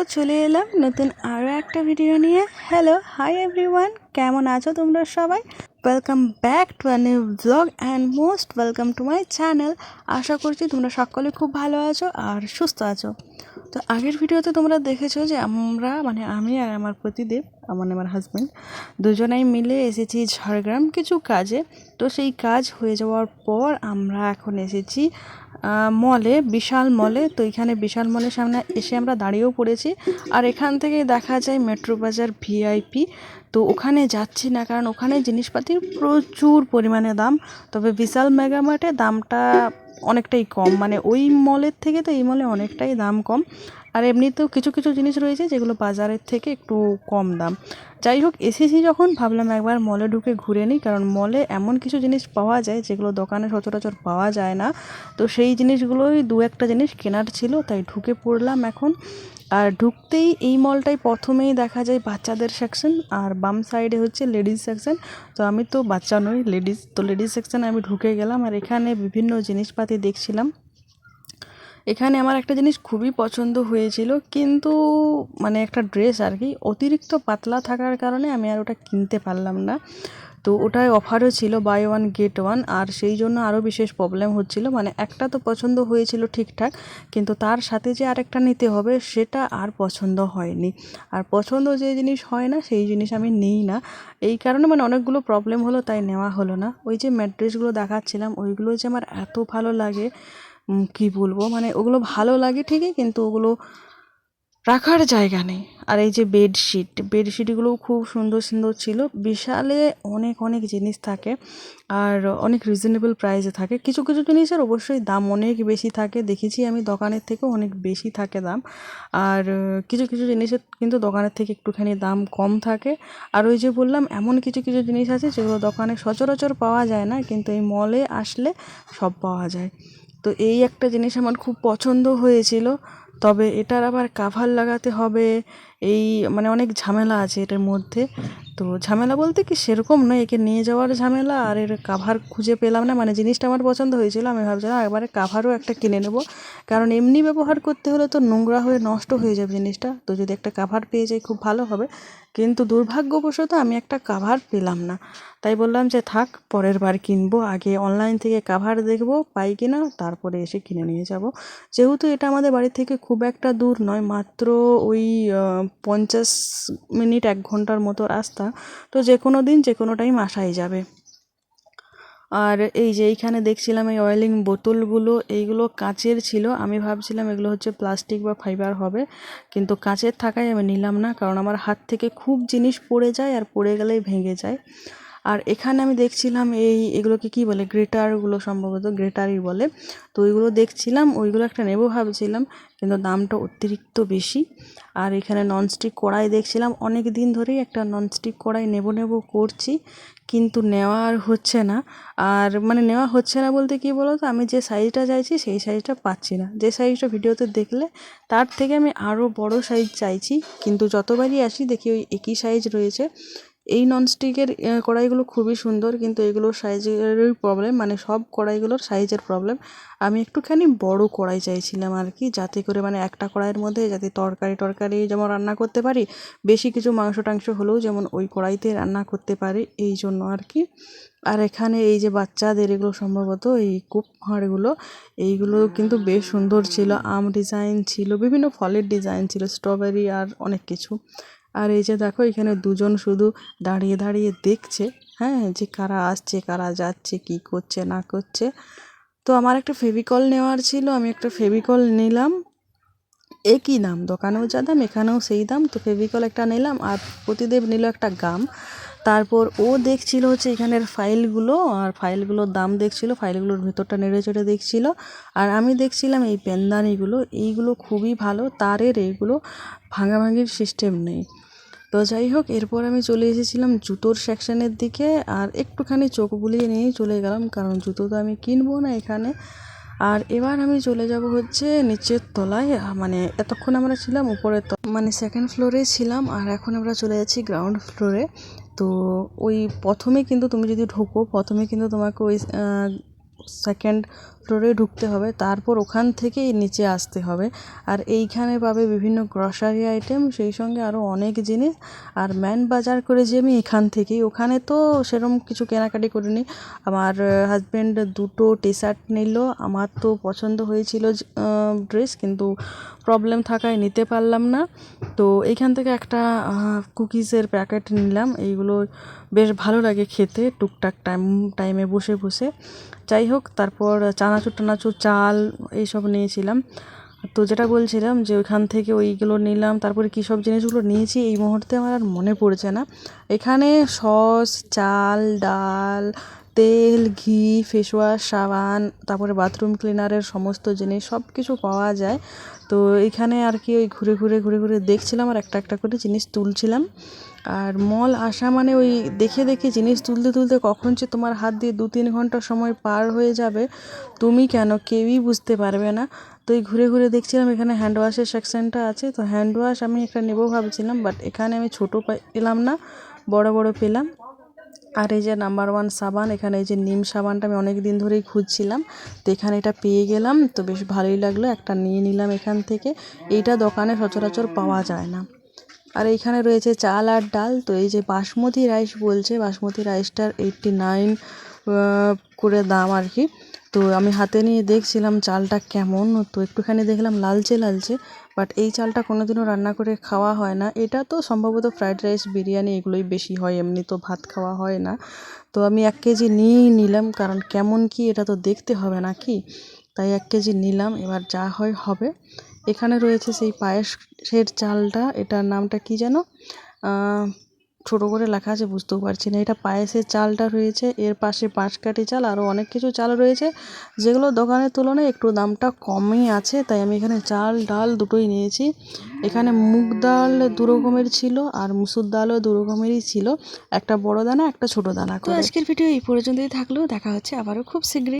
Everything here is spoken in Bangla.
তো চলে এলাম নতুন আরও একটা ভিডিও নিয়ে। হ্যালো হাই এভরিওয়ান কেমন আছো তোমরা সবাই? Welcome back to a new blog and most welcome to my channel আশা করছি তোমরা সকলে খুব ভালো আছো আর সুস্থ আছো। তো আগের ভিডিওতে তোমরা দেখেছ যে আমরা মানে আমি আর আমার প্রতিদেব মানে আমার হাজব্যান্ড দুজনাই মিলে এসেছি ঝাড়গ্রাম কিছু কাজে। তো সেই কাজ হয়ে যাওয়ার পর আমরা এখন এসেছি মলে বিশাল মলে তো এখানে বিশাল মলের সামনে এসে আমরা দাঁড়িয়েও পড়েছি। আর এখান থেকে দেখা যায় মেট্রো বাজার ভিআইপি তো ওখানে যাচ্ছি না, কারণ ওখানে জিনিসপাতির প্রচুর পরিমাণে দাম। তবে বিশাল মেগামার্টে দামটা অনেকটাই কম। মানে ওই মলের থেকে তো এই মলে অনেকটাই দাম কম। আর এমনিতেও কিছু কিছু জিনিস রয়েছে যেগুলো বাজারের থেকে একটু কম দাম। যাই হোক এসেছি যখন ভাবলাম একবার মলে ঢুকে ঘুরে নিই, কারণ মলে এমন কিছু জিনিস পাওয়া যায় যেগুলো দোকানে সচরাচর পাওয়া যায় না। তো সেই জিনিসগুলোই দু একটা জিনিস কেনার ছিল, তাই ঢুকে পড়লাম এখন। আর ঢুকতেই এই মলটাই প্রথমেই দেখা যায় বাচ্চাদের সেকশন আর বাম সাইডে হচ্ছে লেডিস সেকশন তো আমি তো বাচ্চা নই লেডিস তো লেডিস সেকশনে আমি ঢুকে গেলাম, আর এখানে বিভিন্ন জিনিসপাতি দেখছিলাম। এখানে আমার একটা জিনিস খুবই পছন্দ হয়েছিল, কিন্তু মানে একটা ড্রেস আর কি, অতিরিক্ত পাতলা থাকার কারণে আমি আর ওটা কিনতে পারলাম না। তো ওটায় অফারও ছিল বাই ওয়ান গেট ওয়ান আর সেই জন্য আরও বিশেষ প্রবলেম হচ্ছিল। মানে একটা তো পছন্দ হয়েছিল ঠিকঠাক, কিন্তু তার সাথে যে আরেকটা নিতে হবে সেটা আর পছন্দ হয়নি। আর পছন্দ যে জিনিস হয় না, সেই জিনিস আমি নিই না। এই কারণে মানে অনেকগুলো প্রবলেম হলো, তাই নেওয়া হলো না। ওই যে ম্যাট্রেসগুলো দেখাচ্ছিলাম, ওইগুলো যে আমার এত ভালো লাগে কী বলব? মানে ওগুলো ভালো লাগে ঠিকই, কিন্তু ওগুলো রাখার জায়গা নেই। আর এই যে বেডশিট বেডশিটগুলোও খুব সুন্দর সুন্দর ছিল। বিশালে অনেক অনেক জিনিস থাকে আর অনেক রিজনেবল প্রাইসে থাকে। কিছু কিছু জিনিসের অবশ্যই দাম অনেক বেশি থাকে। দেখেছি আমি দোকানের থেকেও অনেক বেশি থাকে দাম। আর কিছু কিছু জিনিসের কিন্তু দোকানের থেকে একটুখানি দাম কম থাকে। আর ওই যে বললাম, এমন কিছু কিছু জিনিস আছে যেগুলো দোকানে সচরাচর পাওয়া যায় না, কিন্তু এই মলে আসলে সব পাওয়া যায়। তো এই একটা জিনিস আমার খুব পছন্দ হয়েছিল। তবে এটার আবার কাভার লাগাতে হবে, এই মানে অনেক ঝামেলা আছে এটার মধ্যে। তো ঝামেলা বলতে কি সেরকম নয়, একে নিয়ে যাওয়ার ঝামেলা আর এর কাভার খুঁজে পেলাম না। মানে জিনিসটা আমার পছন্দ হয়েছিল, আমি ভাবছিলাম একবারে কাভারও একটা কিনে নেব। কারণ এমনি ব্যবহার করতে হলে তো নোংরা হয়ে নষ্ট হয়ে যাবে জিনিসটা। তো যদি একটা কাভার পেয়ে যাই খুব ভালো হবে। কিন্তু দুর্ভাগ্যবশত আমি একটা কাভার পেলাম না। তাই বললাম যে থাক, পরের বার কিনবো। আগে অনলাইন থেকে কাভার দেখব, পাই কি না তারপরে এসে কিনে নিয়ে যাব। যেহেতু এটা আমাদের বাড়ি থেকে খুব একটা দূর নয়, মাত্র ওই পঞ্চাশ মিনিট, এক ঘণ্টার মতো রাস্তা। তো যে কোনো দিন, যে কোনো টাইম আসাই যাবে। আর এই যে এইখানে দেখছিলাম এই অয়েলিং বোতলগুলো, এইগুলো কাঁচের ছিল। আমি ভাবছিলাম এগুলো হচ্ছে প্লাস্টিক বা ফাইবার হবে। কিন্তু কাঁচের থাকায় আমি নিলাম না, কারণ আমার হাত থেকে খুব জিনিস পড়ে যায় আর পড়ে গেলেই ভেঙে যায়। আর এখানে আমি দেখছিলাম এই এগুলোকে কি বলে, গ্রেটারগুলো সম্ভবত গ্রেটারই বলে। তো ওইগুলো দেখছিলাম, ওইগুলো একটা নেব ভাবছিলাম, কিন্তু দামটা অতিরিক্ত বেশি। আর এখানে ননস্টিক কড়াই দেখছিলাম, অনেক দিন ধরেই একটা ননস্টিক কড়াই নেব নেব করছি, কিন্তু নেওয়া আর হচ্ছে না। আর মানে নেওয়া হচ্ছে না বলতে কী বলো তো আমি যে সাইজটা চাইছি সেই সাইজটা পাচ্ছি না। যে সাইজটা ভিডিওতে দেখলে, তার থেকে আমি আরও বড় সাইজ চাইছি, কিন্তু যতবারই আসি দেখি ওই একই সাইজ রয়েছে। এই ননস্টিকের কড়াইগুলো খুবই সুন্দর, কিন্তু এগুলোর সাইজেরই প্রবলেম মানে সব কড়াইগুলোর সাইজের প্রবলেম আমি একটুখানি বড় কড়াই চাইছিলাম আর কি, যাতে করে মানে একটা কড়াইয়ের মধ্যে যাতে তরকারি টরকারি যেমন রান্না করতে পারি, বেশি কিছু মাংস টাংস হলেও যেমন ওই কড়াইতে রান্না করতে পারি, এই জন্য আর কি। আর এখানে এই যে বাচ্চাদের এগুলো সম্ভবত, এই কুপ হাড়গুলো এইগুলো কিন্তু বেশ সুন্দর ছিল, আম ডিজাইন ছিল, বিভিন্ন ফলের ডিজাইন ছিল স্ট্রবেরি আর অনেক কিছু। আর এই যে দেখো, এখানে দুজন শুধু দাঁড়িয়ে দাঁড়িয়ে দেখছে হ্যাঁ যে কারা আসছে, কারা যাচ্ছে, কি করছে, না করছে। তো আমার একটা ফেভিকল নেওয়ার ছিল, আমি একটা ফেভিকল নিলাম। একই দাম, দোকানেও যা দাম, এখানেও সেই দাম। তো ফেভিকল একটা নিলাম আর প্রতিদেব নিল একটা গাম। তারপর ও দেখছিল হচ্ছে এখানের ফাইলগুলো, আর ফাইলগুলোর দাম দেখছিল, ফাইলগুলোর ভেতরটা নেড়ে চেড়ে দেখছিল। আর আমি দেখছিলাম এই পেনদানিগুলো, এইগুলো খুবই ভালো, তারের এইগুলো ভাঙাভাঙির সিস্টেম নেই। তো যাই হোক, এরপর আমি চলে এসেছিলাম জুতোর সেকশানের দিকে, আর একটুখানি চোখ বুলিয়ে নিয়েই চলে গেলাম, কারণ জুতো তো আমি কিনবো না এখানে। আর এবার আমি চলে যাব হচ্ছে নিচের তলায় মানে এতক্ষণ আমরা ছিলাম উপরের মানে সেকেন্ড ফ্লোরে ছিলাম, আর এখন আমরা চলে যাচ্ছি গ্রাউন্ড ফ্লোরে তো ওই প্রথমে কিন্তু তুমি যদি ঢোকো, প্রথমে কিন্তু তোমাকে ওই সেকেন্ড ফ্লোরে ঢুকতে হবে। তারপর ওখান থেকেই নিচে আসতে হবে। আর এইখানে পাবে বিভিন্ন গ্রসারি আইটেম সেই সঙ্গে আরও অনেক জিনিস। আর ম্যান বাজার করে করেছি আমি এখান থেকেই। ওখানে তো সেরকম কিছু কেনাকাটি করিনি। আমার হাজব্যান্ড দুটো টি শার্ট নিল। আমার তো পছন্দ হয়েছিল ড্রেস কিন্তু প্রবলেম থাকায় নিতে পারলাম না। তো এইখান থেকে একটা কুকিজের প্যাকেট নিলাম। এইগুলো বেশ ভালো লাগে খেতে, টুকটাক টাইম টাইমে বসে বসে। যাই হোক, তারপর চানাচুর টানাচুর, চাল এইসব নিয়েছিলাম। তো যেটা বলছিলাম যে ওইখান থেকে ওইগুলো নিলাম, তারপরে কী সব জিনিসগুলো নিয়েছি এই মুহূর্তে আমার আর মনে পড়ছে না। এখানে সস, চাল, ডাল তেল, ঘি, ফেসওয়াশ, সাবান, তারপরে বাথরুম ক্লিনারের সমস্ত জিনিস সব কিছু পাওয়া যায়। তো এখানে আর কি ওই ঘুরে ঘুরে ঘুরে ঘুরে দেখছিলাম আর একটা একটা করে জিনিস তুলছিলাম। আর মল আসা মানে ওই দেখে দেখে জিনিস তুলতে তুলতে কখন যে তোমার হাত দিয়ে দু তিন ঘণ্টা সময় পার হয়ে যাবে, তুমি কেন কেউই বুঝতে পারবে না। তো এই ঘুরে ঘুরে দেখছিলাম এখানে হ্যান্ড ওয়াশের সেকশনটা আছে। তো হ্যান্ড ওয়াশ আমি একটা নেব ভাবছিলাম বাট এখানে আমি ছোটো পেলাম না, বড় বড় পেলাম। আর এই যে নাম্বার ওয়ান সাবান, এখানে এই যে নিম সাবানটা আমি অনেক দিন ধরেই খুঁজছিলাম, তো এখানে এটা পেয়ে গেলাম, তো বেশ ভালোই লাগল, একটা নিয়ে নিলাম এখান থেকে। এইটা দোকানে সচরাচর পাওয়া যায় না। আর এইখানে রয়েছে চাল আর ডাল, তো এই যে বাসমতি রাইস বলছে, বাসমতি রাইসটার এইটটি নাইন করে দাম আর কি। তো আমি হাতে নিয়ে দেখছিলাম চালটা কেমন। তো একটুখানি দেখলাম লালচে লালচে বাট এই চালটা কোনোদিনও রান্না করে খাওয়া হয় না। এটা তো সম্ভবত ফ্রাইড রাইস বিরিয়ানি এগুলোই বেশি হয়, এমনি তো ভাত খাওয়া হয় না। তো আমি এক কেজি নিয়েই নিলাম, কারণ কেমন কি এটা তো দেখতে হবে না কি? তাই এক কেজি নিলাম, এবার যা হয় হবে। এখানে রয়েছে সেই পায়েসের চালটা, এটার নামটা কি যেন? ছোটো করে লেখা আছে বুঝতেও পারছি না। এটা পায়েসের চালটা রয়েছে এর পাশে পাঁচকাঠি চাল আরও অনেক কিছু চাল রয়েছে যেগুলো দোকানের তুলনায় একটু দামটা কমই আছে তাই আমি এখানে চাল ডাল দুটোই নিয়েছি। এখানে মুগ ডাল দু রকমের ছিল আর মুসুর ডালও দু রকমেরই ছিল একটা বড় দানা একটা ছোট দানা করে। আজকের ভিডিও এই পর্যন্তই থাকল দেখা হচ্ছে আবারও খুব শীঘ্রই।